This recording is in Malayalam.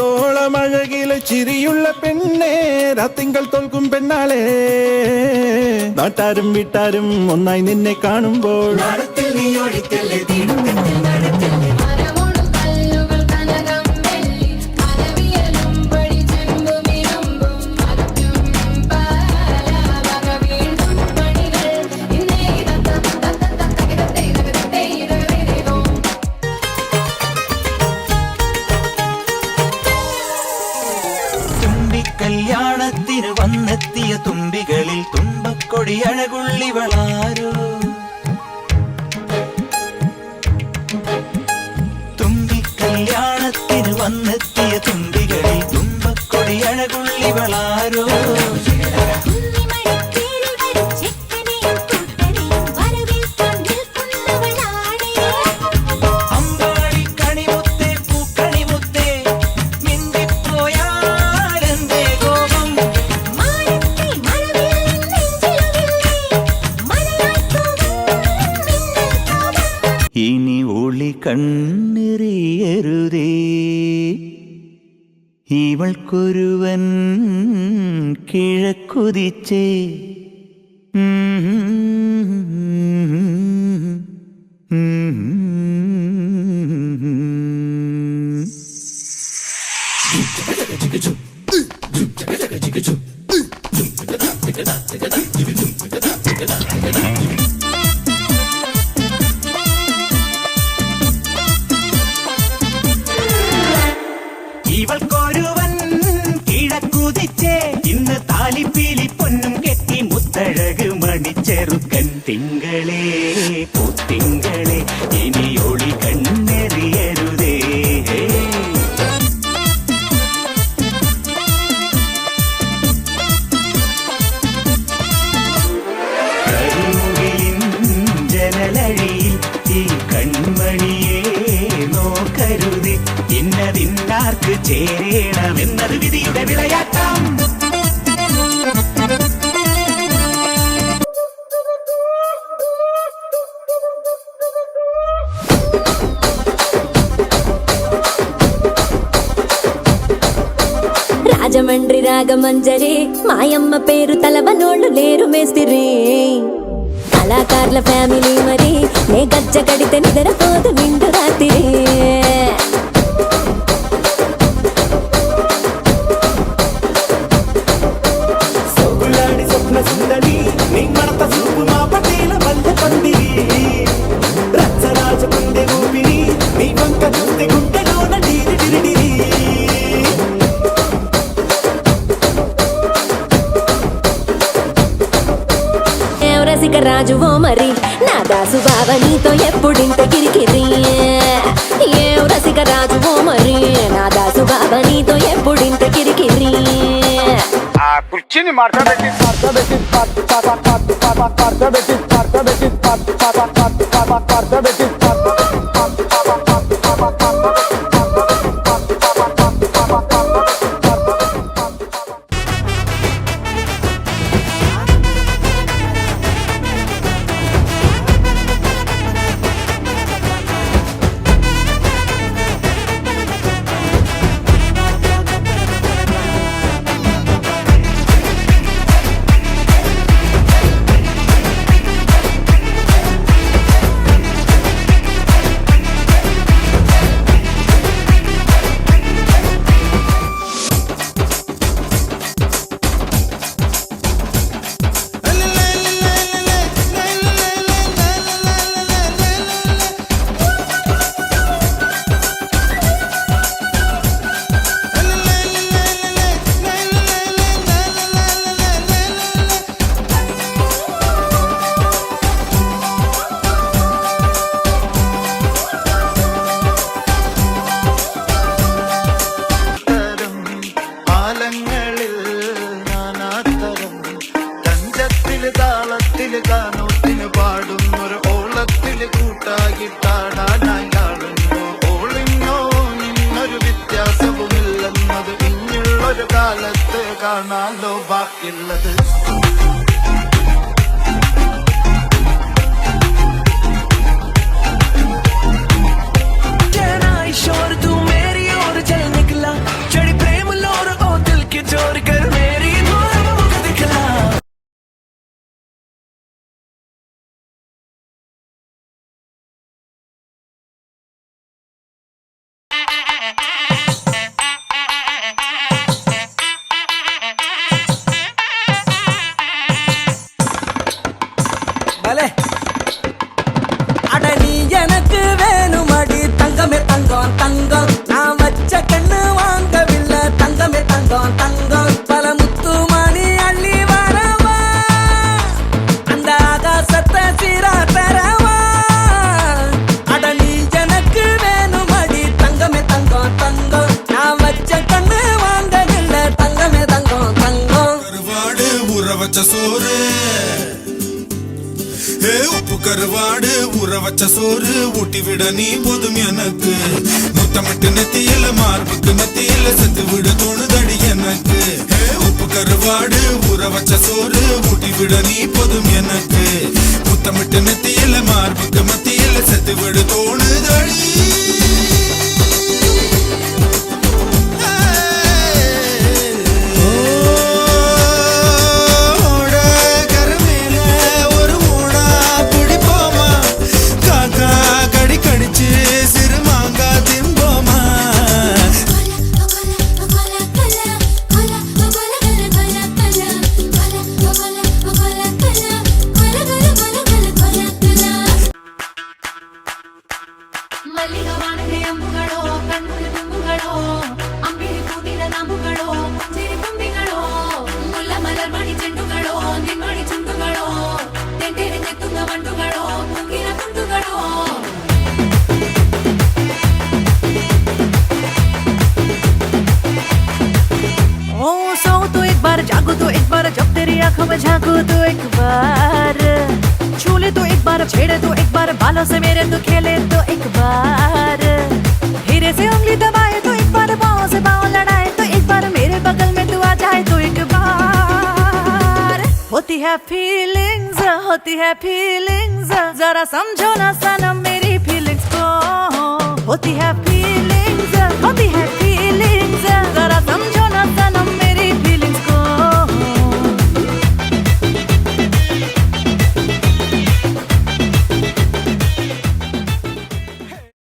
മുത്തോളം അഴകിലെ ചിരിയുള്ള പെണ്ണേ രാത്തിങ്കൾ തോൽക്കും പെണ്ണാളെ. നാട്ടാരും വീട്ടാരും ഒന്നായി നിന്നെ കാണുമ്പോൾ നീ മരമോടും തുമ്പികളിൽ തുമ്പക്കൊടി അഴകുള്ളിവളാരോ തുമ്പിക്കല്യാണത്തിന് വന്നെത്തിയ തുമ്പികളിൽ തുമ്പക്കൊടി അഴകുള്ളിവളാരോ കണ്ണെറിയരുതേ ഇവൾക്കൊരുവൻ കിഴക്കുതിച്ചേ. ഇവൾക്കൊരുവൻ കിഴക്കുതിച്ചേ. ഇന്ന് താലിപ്പീലി പൊന്നും കെട്ടി മുത്തഴക് മണിച്ചെറുക്കൻ തിങ്കളേ പൂത്തിങ്കളെ ഇനി ഇന്നതിന്നാർക്ക് ചേരണമെന്നത് വിധിയുടെ വിളയാട്ടം రాజమండ్రి రాగమంజరి మాయమ్మ పేరు తలవనోళ్ళు లేరు మేస్తిరి కళాకారుల ఫ్యామిలీ మరి నే గజ్జ కడితే నిద్రపోదు నిండు రాత్రి ఏం రాజువో మరి నా దాసు బావ నీతో ఎప్పుడింత కిరికిరి ఏ రసిక రాజువో మరి నా దాసు బావ నీతో ఎప్పుడింత కిరికిరి ఆ కుర్చీని మార్చబెట్టి మార్చబెట్టి మార్చబెట్టి మార్చబెట్టి మార్చబెట్టి തരം താളത്തിൽ കാനോത്തിന് പാടുന്നൊരു ഓളത്തിൽ കൂട്ടാകിട്ടാടാനായി കാണുന്നു ഓളിന്നോ നിന്നൊരു വ്യത്യാസവുമില്ലെന്നത് ഇനിയുള്ളൊരു കാലത്ത് കാണാലോ ബാക്കിയുള്ളത്. அலே அட நீ எனக்கு வேணும் அடி தங்கமே தங்கம் தங்கம். நான் வச்ச கண்ணு வாங்கவில்லை. தங்கமே தங்கம் தங்கம். பல முத்து மணி அள்ளி வரவா. அந்த ஆகாசத்தை சீரா தரவா. அட நீ எனக்கு வேணும் அடி தங்கமே தங்கம் தங்கம். நான் வச்ச கண்ணு வாங்கவில்லை. தங்கமே தங்கம் தங்கம். உறவச்ச சோறு. உப்பு கருவாடு ஊற வச்ச சோறு ஊட்டி விட நீ போதும் எனக்கு. முத்தமிட்டு நெத்தியில மார்புக்கு நெத்தியில செத்து விட தோணுதடி எனக்கு. உப்பு கருவாடு ஊற வச்ச சோறு ஊட்டி விட நீ போதும் எனக்கு. முத்தமிட்டு நெத்தியில மார்புக்கு மத்தியில செத்து விட தோணுதடி. आँखों में झांको तो एक बार। छू ले तो एक बार, छेड़े तो एक बार, बालों से मेरे तो खेले तो एक बार। धीरे से उंगली दबाए तो एक बार, पाँव से पाँव लड़ाए तो एक बार, मेरे बगल में तू आ जाए तो एक बार। होती है फीलिंग्स होती है फीलिंग्स जरा समझो ना सनम मेरी फीलिंग्स को। होती है